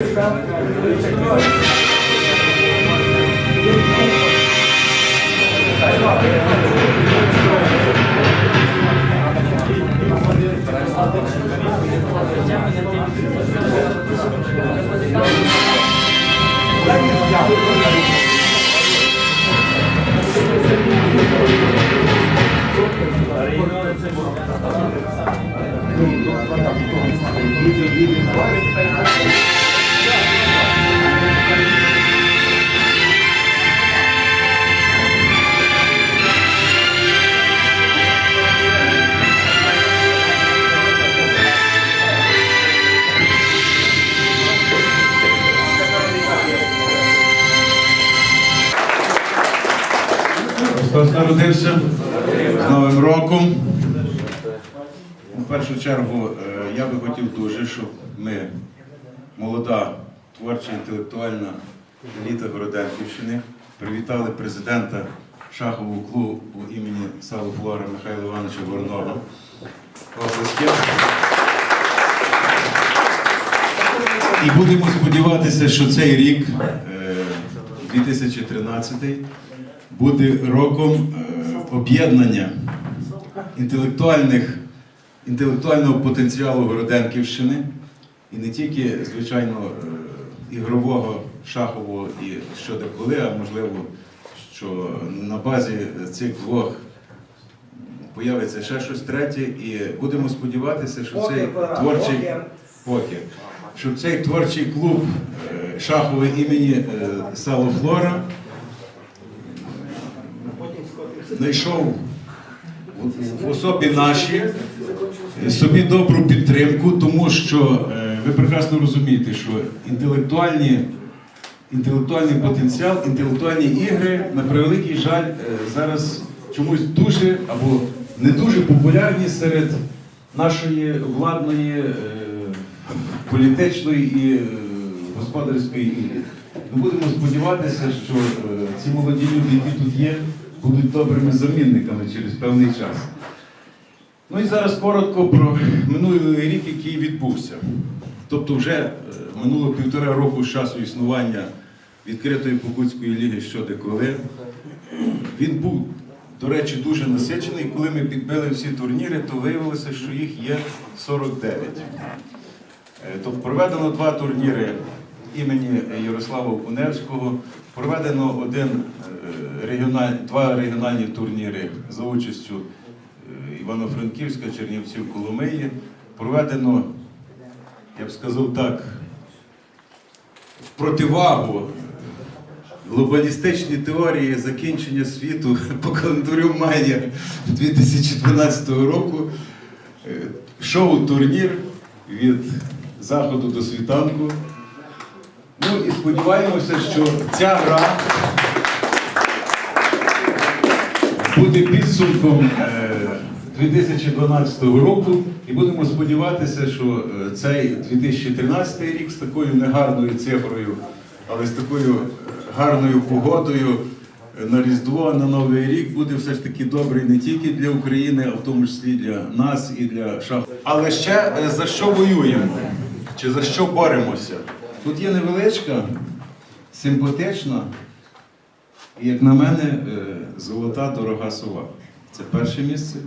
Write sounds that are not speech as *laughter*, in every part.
Христос народився з Новим роком. У першу чергу е, я би хотів дуже, щоб ми, молода, творча, інтелектуальна еліта Городенківщини, привітали президента шахового клубу імені Саву Флора Михайла Івановича. Оплески. І будемо сподіватися, що цей рік, е, 2013, буде роком е, об'єднання інтелектуальних, інтелектуального потенціалу Городенківщини. І не тільки, звичайно, е, ігрового, шахового і щодеколи, а можливо, що на базі цих двох появиться ще щось третє, і будемо сподіватися, що цей творчий покер, щоб цей творчий клуб е, шаховий імені Сало Флора знайшов в- особі наші собі добру підтримку, тому що е, ви прекрасно розумієте, що інтелектуальні, інтелектуальний потенціал, інтелектуальні ігри, на превеликий жаль, е, зараз чомусь дуже або не дуже популярні серед нашої владної, е, політичної і е, господарської еліти. Ми будемо сподіватися, що е, ці молоді люди, які тут є, будуть добрими замінниками через певний час. Ну і зараз коротко про минулий рік, який відбувся. Тобто, вже е, минуло півтора року з часу існування відкритої Покутської ліги щодеколи. Він був, до речі, дуже насичений. Коли ми підбили всі турніри, то виявилося, що їх є 49. Е, Тобто проведено два турніри імені Ярослава Куневського, проведено один е, регіональ, два регіональні турніри за участю е, Івано-Франківська, Чернівців, Коломиї. Проведено, я б сказав так, в противагу глобалістичній теорії закінчення світу *laughs* по календарю Майя 2012 року. е, Шоу-турнір від заходу до світанку. Ну і сподіваємося, що ця гра буде підсумком е, 2012 року. І будемо сподіватися, що е, цей 2013 рік з такою негарною цифрою, але з такою е, гарною погодою е, на Різдво, на Новий рік буде все ж таки добрий не тільки для України, а в тому числі для нас і для шах. Але ще е, за що воюємо? Чи за що боремося? Тут є невеличка, симпатична, і, як на мене, е, золота дорога сова. Це перше місце.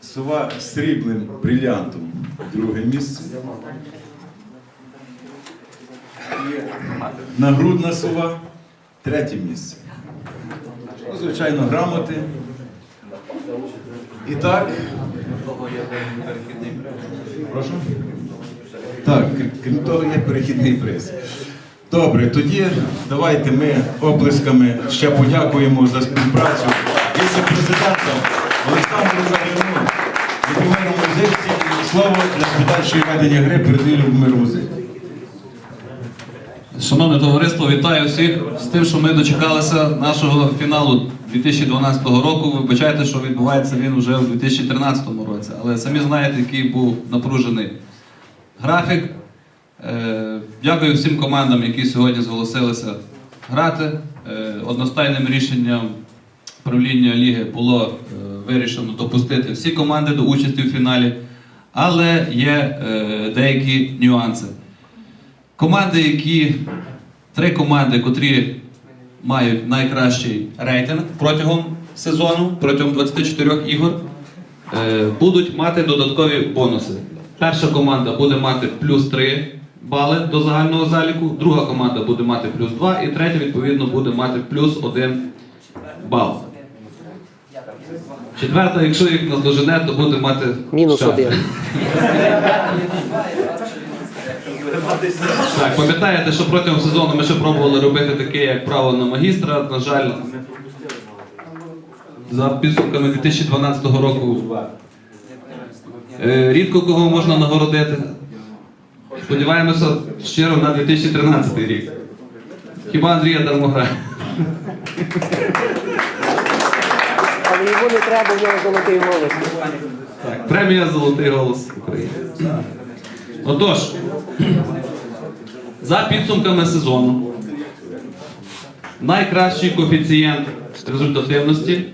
Сова з сріблим брилянтом. Друге місце. Нагрудна сова. Третє місце. Ну, звичайно, грамоти. І так. Прошу? Так, крім того, є перехідний приз. Добре, тоді давайте ми оплесками ще подякуємо за співпрацю віце-президента Олександру Загину, Любомиру Музичці і слово для подальшої ведення гри передаю Любомиру Музичці. Шановне товариство, вітаю всіх з тим, що ми дочекалися нашого фіналу 2012 року. Вибачайте, що відбувається він вже у 2013 році. Але самі знаєте, який був напружений графік. Е, Дякую всім командам, які сьогодні зголосилися грати. Е, Одностайним рішенням правління ліги було е, вирішено допустити всі команди до участі у фіналі. але є деякі нюанси. Команди, які три команди, котрі мають найкращий рейтинг протягом сезону, протягом 24 ігор, будуть мати додаткові бонуси. Перша команда буде мати плюс 3 бали до загального заліку, друга команда буде мати плюс 2 і третя, відповідно, буде мати плюс 1 бал. Четверта, якщо їх наздожене, то буде мати Мінус ще. один. Так, пам'ятаєте, що протягом сезону ми ще пробували робити таке, як право на магістра. На жаль, за підсумками 2012 року е, рідко кого можна нагородити. Сподіваємося щиро на 2013 рік. Хіба Андрія Дармогра? Але йому не треба, в нього золотий голос. Так, премія Золотий голос України. Отож, за підсумками сезону, найкращий коефіцієнт результативності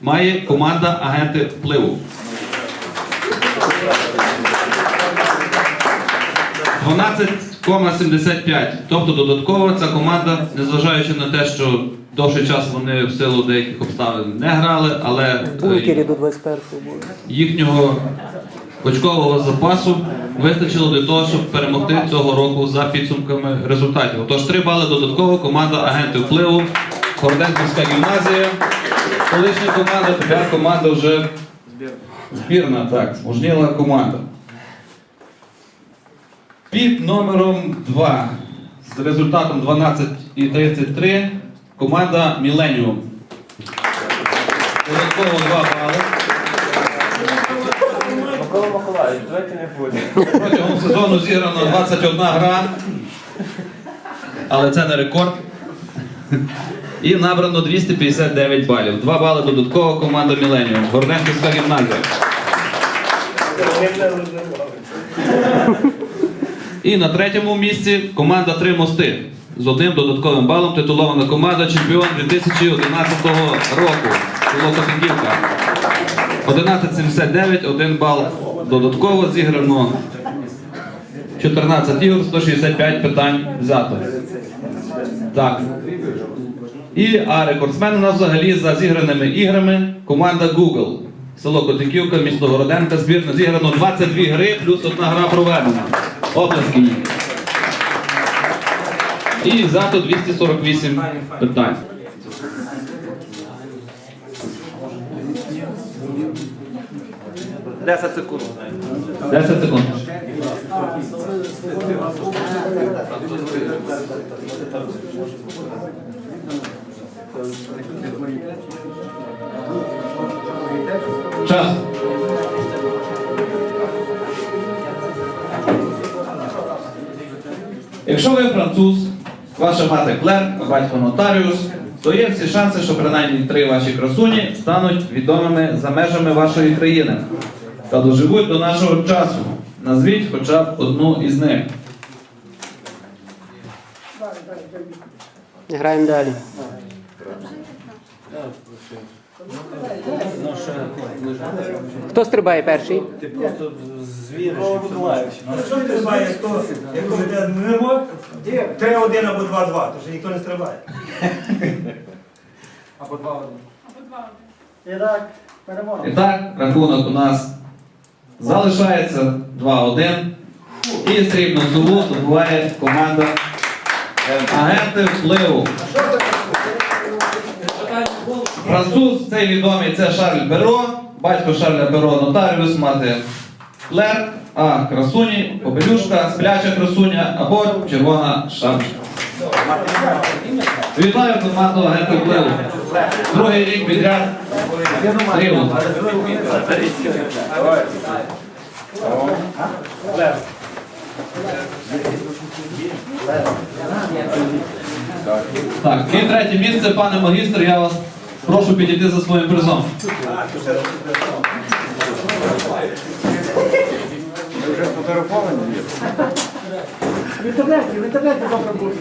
має команда агенти впливу. 12,75. Тобто додатково ця команда, незважаючи на те, що довший час вони в силу деяких обставин не грали, але Бункері до 21-го були. їхнього очкового запасу вистачило для того, щоб перемогти цього року за підсумками результатів. Тож три бали додатково команда агенти впливу, Хорденківська гімназія, колишня команда, тепер команда вже збірна, так, зможніла команда. Під номером 2 з результатом 12,33 команда Міленіум. Додатково 2 бали. Микола Миколаївич, давайте не будемо. Протягом сезону зіграно 21 гра, але це не рекорд. І набрано 259 балів. Два бали додатково команда Міленіум. Горненківська гімназія. І на третьому місці команда Три мости. З одним додатковим балом титулована команда чемпіон 2011 року. Село Копиківка. 11,79, один бал додатково зіграно 14 ігор, 165 питань взято. Так. І а рекордсмен у нас взагалі за зіграними іграми команда Google. Село Котиківка, місто Городенка, збірна зіграно 22 гри, плюс одна гра проведена. Оплески. І взято 248 питань. Десять секунд. 10 секунд. Час. Якщо ви француз, ваша мати клерк, батько нотаріус, то є всі шанси, що принаймні три ваші красуні стануть відомими за межами вашої країни та доживуть до нашого часу. Назвіть хоча б одну із них. Граємо далі. Хто стрибає перший? Ти просто звіриш. Ну що стрибає, хто, як комітет мимо, 3-1 або 2-2, то що ніхто не стрибає. *laughs* І так, перемога. І так, рахунок у нас залишається 2-1. І срібну сову здобуває команда агенти впливу. Француз, цей відомий це Шарль Беро, батько Шарля Беро нотаріус, мати Клер, а красуні, попелюшка, спляча красуня або червона шапочка. Вітаю команду впливу. Другий рік підряд. Срібло. Так, і третє місце, пане магістр, я вас прошу підійти за своїм призом. В інтернеті, в інтернеті завтра буде.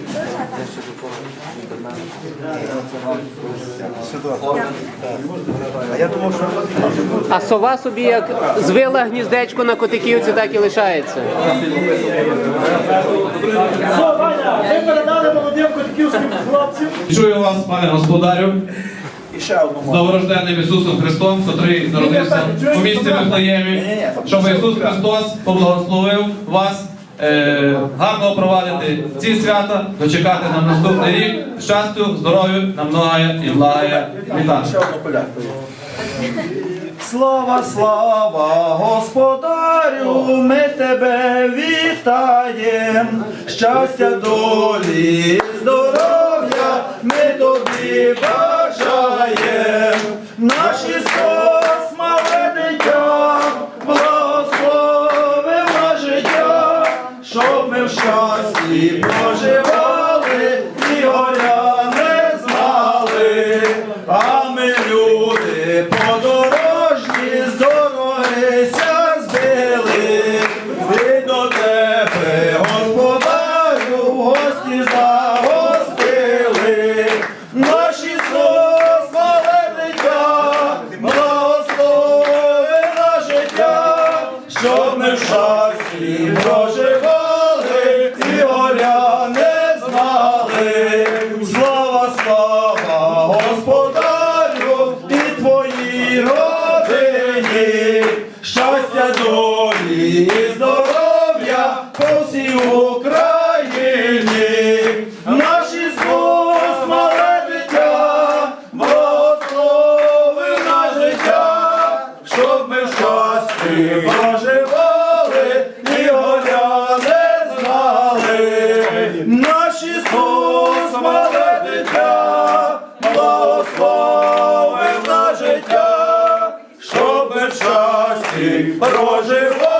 А сова собі як звила гніздечко на котиківці, так і лишається. Що, Ваня, ми передали молодим котиківським хлопцям. Чую вас, пане господарю. З новорожденним Ісусом Христом, котрий народився у місті Вифлеємі, щоб Ісус Христос поблагословив вас е, гарно провадити ці свята, дочекати нам наступний рік, щастю, здоров'ю, на многое і благає. Літа. Слава, слава, господарю, ми тебе вітаєм, щастя, долі, здоров'я, ми тобі бажаєм, наш Наш Ісус, мале дитя, благословив на життя, щоб щасті проживали